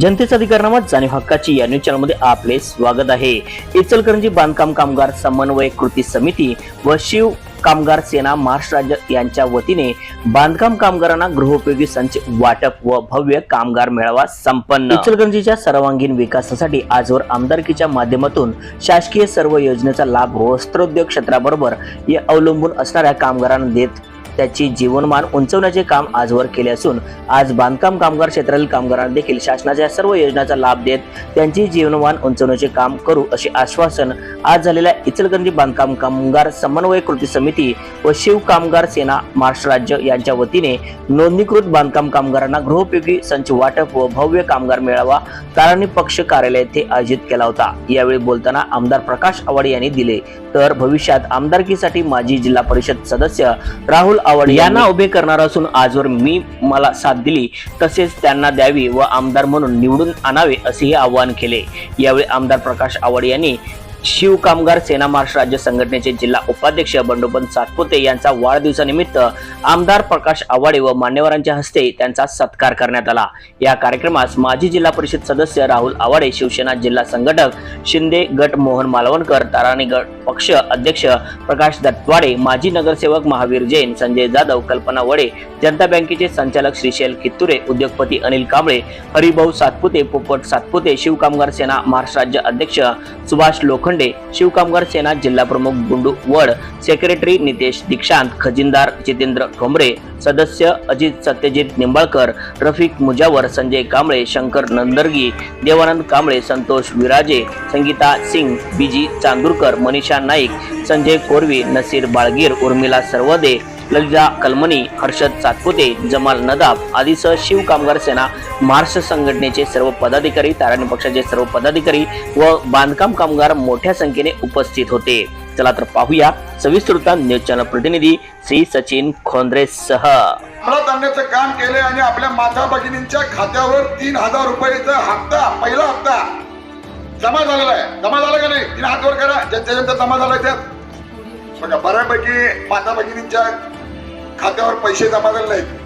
जनतेचा अधिकारनामा जाणीव हक्काची या न्यूज चॅनलमध्ये आपले स्वागत आहे. इचलकरंजी बांधकाम कामगार समन्वय कृती समिती व शिव कामगार सेना महाराष्ट्र राज्य यांच्या वतीने बांधकाम कामगारांना गृहोपयोगी संच वाटप व भव्य कामगार मेळावा संपन्न. इचलकरंजीच्या सर्वांगीण विकासासाठी आजवर आमदारकीच्या माध्यमातून शासकीय सर्व योजनेचा लाभ वस्त्रोद्योग क्षेत्राबरोबर या अवलंबून असणाऱ्या कामगारांना देत त्याची जीवनमान उंचवण्याचे काम आजवर केले असून आज बांधकाम कामगार क्षेत्रातील कामगारांना देखील शासनाच्या सर्व योजनांचा लाभ देत त्यांची जीवनमान उंचवण्याचे काम करू असे आश्वासन आज झालेल्या इचलकरंजी बांधकाम कामगार समन्वय कृती समिती व शिव कामगार सेना महाराष्ट्र राज्य यांच्या वतीने नोंदणीकृत बांधकाम कामगारांना गृहोपयोगी संच वाटप व भव्य कामगार मेळावा ताराणी पक्ष कार्यालय येथे आयोजित केला होता. यावेळी बोलताना आमदार प्रकाश आवाडे यांनी दिले. तर भविष्यात आमदारकीसाठी माजी जिल्हा परिषद सदस्य राहुल आवड यांना उभे करणार असून आजवर मी मला साथ दिली तसेच त्यांना द्यावी व आमदार म्हणून निवडून आणावे असेही आवाहन केले. यावेळी आमदार प्रकाश आवड यांनी शिव कामगार सेना महाराष्ट्र राज्य संघटनेचे जिल्हा उपाध्यक्ष बंडोपंत सातपुते यांचा वाढदिवसानिमित्त आमदार प्रकाश आवाडे व मान्यवरांच्या हस्ते त्यांचा सत्कार करण्यात आला. या कार्यक्रमास माजी जिल्हा परिषद सदस्य राहुल आवाडे शिवसेना जिल्हा संघटक शिंदे गट मोहन मालवणकर ताराणी गट पक्ष अध्यक्ष प्रकाश दत्तवाडे माजी नगरसेवक महावीर जैन संजय जाधव कल्पना वडे जनता बँकेचे संचालक श्रीशैल कित्तुरे उद्योगपती अनिल कांबळे हरिभाऊ सातपुते पोपट सातपुते शिवकामगार सेना महाराष्ट्र राज्य अध्यक्ष सुभाष लोखंड शिवकामगार सेना जिल्हा प्रमुख गुंडू वड सेक्रेटरी नितेश दीक्षांत खजिनदार जितेंद्र ठोंबरे सदस्य अजित सत्यजित निंबाळकर रफिक मुजावर संजय कांबळे शंकर नंदर्गी देवानंद कांबळे संतोष विराजे संगीता सिंग बीजी चांदूरकर मनीषा नाईक संजय कोरवी नसीर बाळगीर उर्मिला सर्वदे ललिता कलमणी हर्षद सातपुते जमाल नदाब आदीसह शिव कामगार सेना महाराष्ट्र संघटनेचे सर्व पदाधिकारी ताराणी पक्षाचे सर्व पदाधिकारी व बांधकाम कामगार मोठ्या संख्येने उपस्थित होते. चला तर पाहूया सविस्तृता न्यूज चॅनल प्रतिनिधी श्री सचिन खोंद्रे सह. परत आणण्याचं काम केले आणि आपल्या माता भगिनींच्या खात्यावर तीन हजार रुपयाचा हप्ता पहिला हप्ता जमा झालेला आहे. जमा झाला का नाही? तीन हात वर करा. ज्यांच्या ज्यांचा जमा झाला त्यात. बघा बऱ्यापैकी माता भगिनींच्या खात्यावर पैसे जमा झाले नाहीत.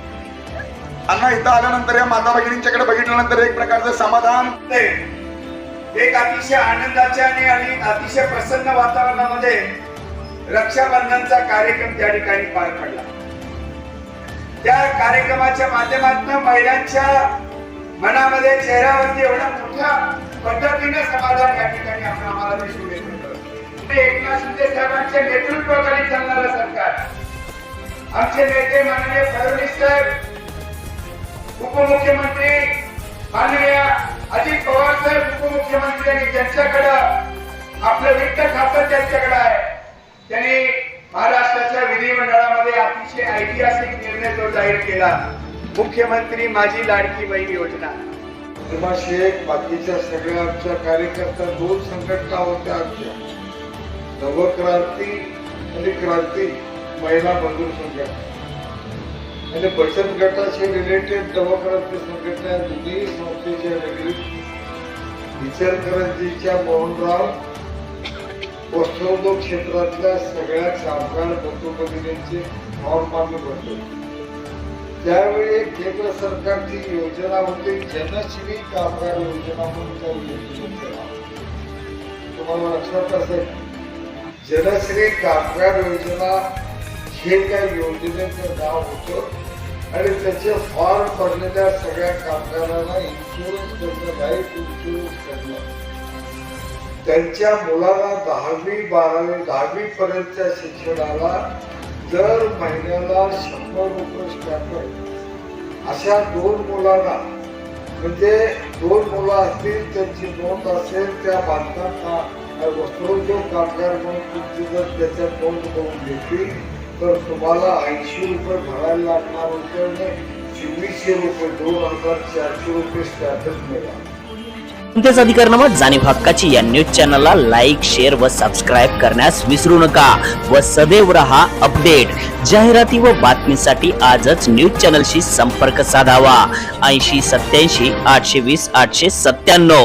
अण्णा इथं आल्यानंतर या माता भगिनींच्याकडे बघितल्यानंतर एक प्रकारचं समाधान एक अतिशय आनंदाच्या आणि अतिशय प्रसन्न वातावरणामध्ये रक्षाबंधनचा कार्यक्रम त्या ठिकाणी पार पडला. त्या कार्यक्रमाच्या माध्यमातून महिलांच्या मनामध्ये चेहऱ्यावरती एवढा मोठ्या पद्धतीने समाधान या ठिकाणी आपण आम्हाला दिसून येत एकनाथ शिंदे साहेबांच्या नेतृत्वाखाली चालणारं सरकार. आमचे नेते माननीय फडणवीस साहेब उपमुख्यमंत्री माननीय अजित पवार साहेब उपमुख्यमंत्री आणि ज्यांच्याकडं आपलं वित्त खातं त्यांच्याकडं आहे. त्यांनी महाराष्ट्राच्या विधिमंडळामध्ये अतिशय ऐतिहासिक निर्णय जो जाहीर केला मुख्यमंत्री माझी लाडकी बहीण योजना. शेख बाकीच्या सगळ्या आमच्या कार्यकर्त्या दोन संघटना होत्या आमच्या. नवक्रांती आणि क्रांती. महिला मजूर संघटना. म्हणजे बचत गटाशी रिलेटेड नवक्रांती संघटना दोन्ही संस्थेच्या निगडीत इचलकरंजीच्या मोहनराव वस्त्रोद्योग क्षेत्रातल्या सगळ्या कामगार बंधू फॉर्म मागणी करतो त्यावेळी केंद्र सरकारची योजना होती जनश्री कामगार योजना म्हणून त्या योजनेचं तुम्हाला लक्षात असेल जनश्री कामगार योजना हे काही योजनेचं नाव होतं आणि त्याचे फॉर्म भरलेल्या सगळ्या कामगारांना इन्शुरन्स करणं लाईफ इन्शुरन्स करणं. त्यांच्या मुलाला दहावी बारावी दहावी पर्यंतच्या शिक्षणाला दर महिन्याला शंभर रुपये स्टॅम्प अशा दोन मुलांना म्हणजे दोन मुलं असतील त्यांची नोंद असेल त्या बांधकाम वस्त्रोद्योग कामगार म्हणून तुमची जर त्याच्यात नोंद करून घेतली तर तुम्हाला ऐंशी रुपये भरायला लागणार होते चोवीसशे रुपये दोन हजार चारशे रुपये स्टॅम्पच मिळाला. जनतेचा अधिकारनामा जाणीव हक्काची या न्यूज चॅनलला लाईक शेअर व सबस्क्राईब करण्यास विसरू नका. व सदैव रहा अपडेट जाहिराती व बातमीसाठी आजच न्यूज चॅनलशी संपर्क साधावा. ऐंशी सत्याऐंशी आठशे वीस आठशे सत्त्याण्णव.